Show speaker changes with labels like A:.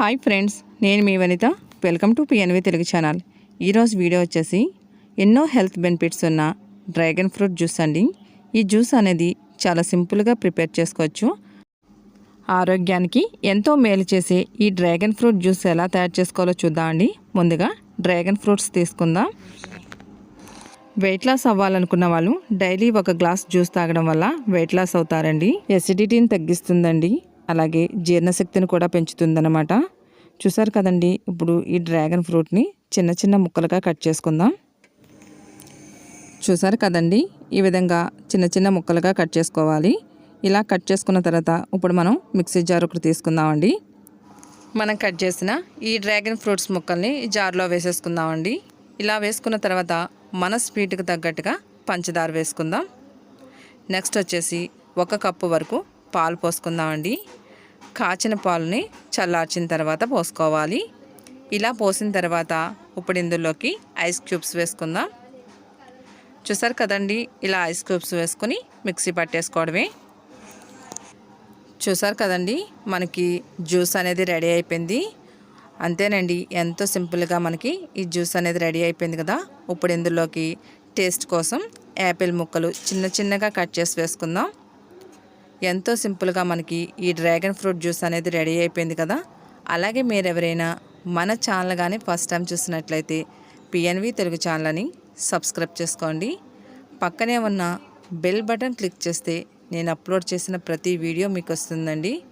A: Hi friends నేను మీ Vanitha. Welcome to P N V Telugu channel. ఈరోజు video వచ్చేసి ఎన్నో హెల్త్ బెనిఫిట్స్ ఉన్న డ్రాగన్ ఫ్రూట్ జ్యూస్ అండి. ఈ జ్యూస్ అనేది చాలా సింపుల్గా ప్రిపేర్ చేసుకోవచ్చు. ఆరోగ్యానికి ఎంతో మేలు చేసే ఈ డ్రాగన్ ఫ్రూట్ జ్యూస్ ఎలా తయారు చేసుకోవాలో చూద్దామండి ముందుగా డ్రాగన్ ఫ్రూట్స్ తీసుకుందాం. వెయిట్ లాస్ అవ్వాలనుకున్న వాళ్ళు డైలీ ఒక గ్లాస్ జ్యూస్ తాగడం వల్ల వెయిట్ లాస్ అవుతారండి. ఎసిడిటీని తగ్గిస్తుందండి. అలాగే జీర్ణశక్తిని కూడా పెంచుతుందన్నమాట. చూసారు కదండి ఇప్పుడు ఈ డ్రాగన్ ఫ్రూట్ని చిన్న చిన్న ముక్కలుగా కట్ చేసుకుందాం. చూసారు కదండి ఈ విధంగా చిన్న చిన్న ముక్కలుగా కట్ చేసుకోవాలి. ఇలా కట్ చేసుకున్న తర్వాత ఇప్పుడు మనం మిక్సీ జార్ ఒకటి తీసుకుందామండి. మనం కట్ చేసిన ఈ డ్రాగన్ ఫ్రూట్స్ ముక్కల్ని జార్లో వేసేసుకుందామండి. ఇలా వేసుకున్న తర్వాత మన స్వీట్కి తగ్గట్టుగా పంచదార వేసుకుందాం. నెక్స్ట్ వచ్చేసి ఒక కప్పు వరకు పాలు పోసుకుందామండి. కాచిన పాలని చల్లార్చిన తర్వాత పోసుకోవాలి. ఇలా పోసిన తర్వాత ఇప్పుడు ఇందులోకి ఐస్ క్యూబ్స్ వేసుకుందాం. చూసారు కదండి ఇలా ఐస్ క్యూబ్స్ వేసుకుని మిక్సీ పట్టేసుకోవడమే. చూసారు కదండి మనకి జ్యూస్ అనేది రెడీ అయిపోయింది. అంతేనండి ఎంతో సింపుల్గా మనకి ఈ జ్యూస్ అనేది రెడీ అయిపోయింది కదా. ఇప్పుడు ఇందులోకి టేస్ట్ కోసం యాపిల్ ముక్కలు చిన్న చిన్నగా కట్ చేసి వేసుకుందాం. ఎంతో సింపుల్గా మనకి ఈ డ్రాగన్ ఫ్రూట్ జ్యూస్ అనేది రెడీ అయిపోయింది కదా? అలాగే మీరు ఎవరైనా మన ఛానల్ కానీ ఫస్ట్ టైం చూసినట్లయితే పిఎన్వి తెలుగు ఛానల్ని సబ్స్క్రైబ్ చేసుకోండి. పక్కనే ఉన్న బెల్ బటన్ క్లిక్ చేస్తే నేను అప్లోడ్ చేసిన ప్రతి వీడియో మీకు వస్తుందండి.